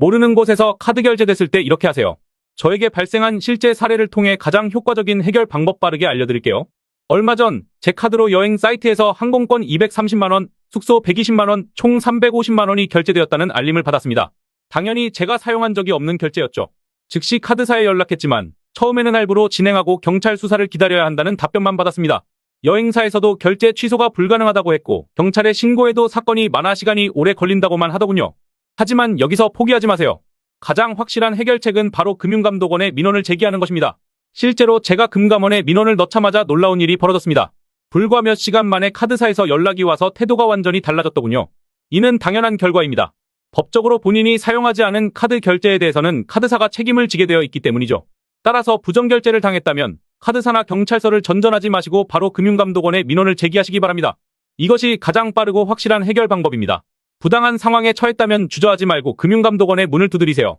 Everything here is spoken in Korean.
모르는 곳에서 카드 결제됐을 때 이렇게 하세요. 저에게 발생한 실제 사례를 통해 가장 효과적인 해결 방법 빠르게 알려드릴게요. 얼마 전 제 카드로 여행 사이트에서 항공권 230만원, 숙소 120만원, 총 350만원이 결제되었다는 알림을 받았습니다. 당연히 제가 사용한 적이 없는 결제였죠. 즉시 카드사에 연락했지만 처음에는 할부로 진행하고 경찰 수사를 기다려야 한다는 답변만 받았습니다. 여행사에서도 결제 취소가 불가능하다고 했고 경찰에 신고해도 사건이 많아 시간이 오래 걸린다고만 하더군요. 하지만 여기서 포기하지 마세요. 가장 확실한 해결책은 바로 금융감독원에 민원을 제기하는 것입니다. 실제로 제가 금감원에 민원을 넣자마자 놀라운 일이 벌어졌습니다. 불과 몇 시간 만에 카드사에서 연락이 와서 태도가 완전히 달라졌더군요. 이는 당연한 결과입니다. 법적으로 본인이 사용하지 않은 카드 결제에 대해서는 카드사가 책임을 지게 되어 있기 때문이죠. 따라서 부정결제를 당했다면 카드사나 경찰서를 전전하지 마시고 바로 금융감독원에 민원을 제기하시기 바랍니다. 이것이 가장 빠르고 확실한 해결 방법입니다. 부당한 상황에 처했다면 주저하지 말고 금융감독원에 문을 두드리세요.